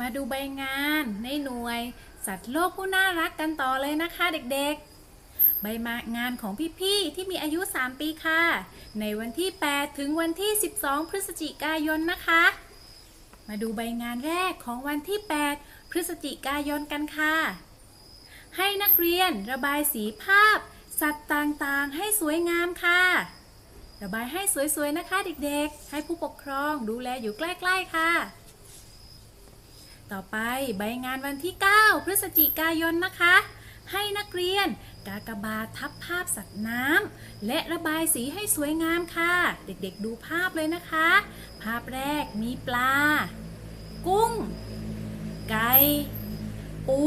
มาดูใบงานในหน่วย สัตว์โลกผู้น่ารักกันต่อเลยนะคะเด็กๆ ใบางานของพี่ๆที่มีอายุ 3 ปีค่ะ ในวันที่ 8 ถึงวันที่ 12 พฤศจิกายนนะคะ มาดูใบงานแรกของวันที่ 8 พฤศจิกายนกันค่ะ ให้นักเรียนระบายสีภาพ สัตว์ต่างๆ ให้สวยงามค่ะ ระบายให้สวยๆนะคะเด็กๆ ให้ผู้ปกครองดูแลอยู่ใกล้ๆค่ะ ต่อไปใบงานวันที่ 9 พฤศจิกายนนะคะ ให้นักเรียนกากบาททับภาพสัตว์น้ำและระบายสีให้สวยงามค่ะ เด็กๆดูภาพเลยนะคะ ภาพแรกมีปลา กุ้ง ไก่ ปู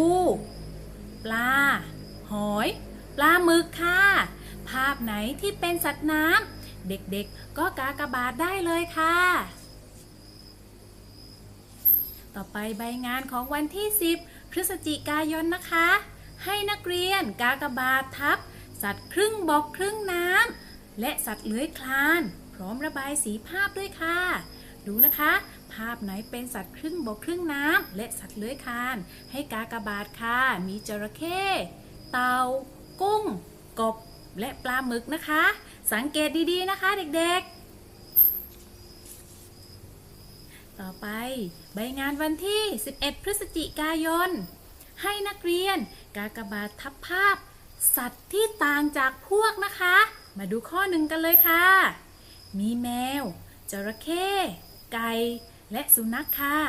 ปลา หอย ปลาหมึกค่ะ ภาพไหนที่เป็นสัตว์น้ำเด็กๆก็กากบาทได้เลยค่ะ ต่อไปใบงานของวันที่ 10 พฤศจิกายนนะคะ ให้นักเรียนกากบาททับ สัตว์ครึ่งบกครึ่งน้ำและสัตว์เลื้อยคลาน พร้อมระบายสีภาพด้วยค่ะ ดูนะคะ ภาพไหนเป็นสัตว์ครึ่งบกครึ่งน้ำและสัตว์เลื้อยคลาน ให้กากบาทค่ะ มีจระเข้เต่ากุ้ง กบ และปลาหมึกนะคะ สังเกตดีๆนะคะเด็กๆ ต่อไป ใบงานวันที่ 11 พฤศจิกายน ให้นักเรียนกากบาททับภาพ สัตว์ที่ต่างจากพวกนะคะ มาดูข้อหนึ่งกันเลยค่ะ มีแมว จระเข้ ไก่ และสุนัขค่ะ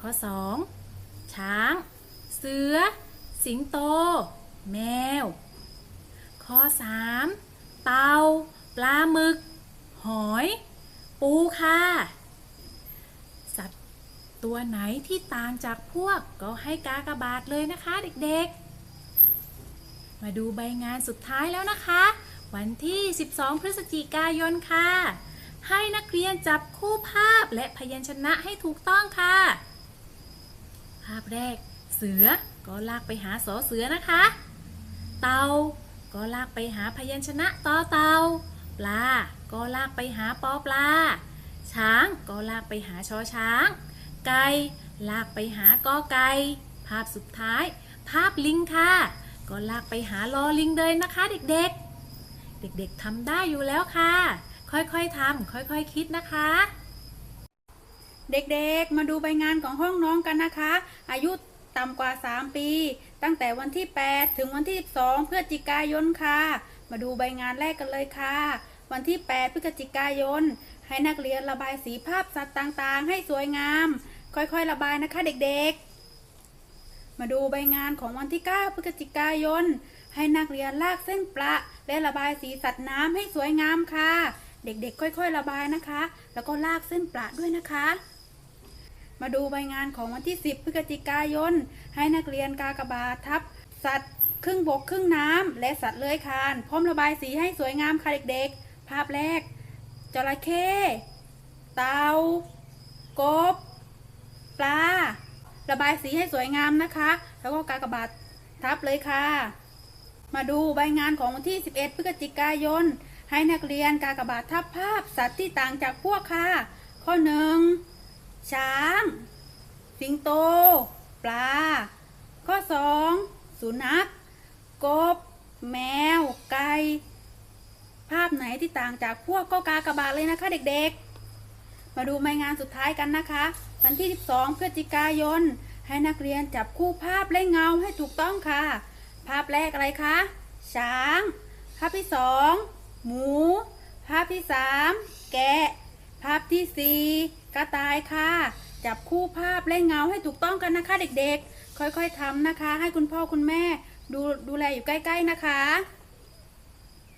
ข้อ 2 ช้าง เสือ สิงโต แมว ข้อ 3 เตาปลาหมึก หอย ปูค่ะ ตัวไหนที่ต่างจากพวกก็ให้กากบาทเลยนะคะเด็กๆ มาดูใบงานสุดท้ายแล้วนะคะ วันที่ 12 พฤศจิกายนค่ะ ให้นักเรียนจับคู่ภาพและพยัญชนะให้ถูกต้องค่ะ ภาพแรก เสือก็ลากไปหาสอเสือนะคะ เต่าก็ลากไปหาพยัญชนะต่อเต่าปลา ก็ลากไปหาปอปลา ช้าง ก็ลากไปหาชอช้าง ไก่ลากไปหากอไก่ภาพสุดท้าย ภาพลิงค่ะ ก็ลากไปหาลอลิงเลยนะคะ เด็กๆ เด็กๆทำได้อยู่แล้วค่ะ ค่อยๆทำค่อยๆคิดนะคะ เด็กๆ มาดูใบงานของห้องน้องกันนะคะ อายุต่ำกว่า 3 ปี ตั้งแต่วันที่ 8 ถึงวันที่ 12พฤศจิกายนค่ะ มาดูใบงานแรกกันเลยค่ะ วันที่ 8พฤศจิกายน ให้นักเรียนระบายสีภาพสัตว์ต่างๆ ให้สวยงาม ค่อยๆ ระบายนะคะเด็กๆ มาดูใบงานของวันที่ 9 พฤศจิกายน ให้นักเรียนลากเส้นประและระบายสีสัตว์น้ำให้สวยงามค่ะ เด็กๆ ค่อยๆ ระบายนะคะ แล้วก็ลากเส้นประด้วยนะคะ มาดูใบงานของวันที่ 10 พฤศจิกายน ให้นักเรียนกากบาททับสัตว์ครึ่งบกครึ่งน้ำและสัตว์เลื้อยคลาน พร้อมระบายสีให้สวยงามค่ะเด็กๆ ภาพแรกจระเข้เต่ากบ ปลา ระบายสีให้สวยงามนะคะ แล้วก็กากบาททับเลยค่ะ มาดูใบงานของวันที่ 11 พฤศจิกายน ให้นักเรียนกากบาททับภาพสัตว์ที่ต่างจากพวกค่ะ ข้อหนึ่งช้าง สิงโต ปลา ข้อ 2 สุนัข กบ แมว ไก่ ภาพไหนที่ต่างจากพวกก็กากบาทเลยนะคะเด็กๆ มาดูใบงานสุดท้ายกันนะคะ วันที่ 12พฤศจิกายน ให้นักเรียนจับคู่ภาพและเงาให้ถูกต้องค่ะ ภาพแรกอะไรคะ ช้าง ภาพที่สองหมู ภาพที่สามแกะ ภาพที่สี่กระต่ายค่ะ จับคู่ภาพและเงาให้ถูกต้องกันนะคะเด็กๆ ค่อยๆทำนะคะ ให้คุณพ่อคุณแม่ดูดูแลอยู่ใกล้ ๆนะคะ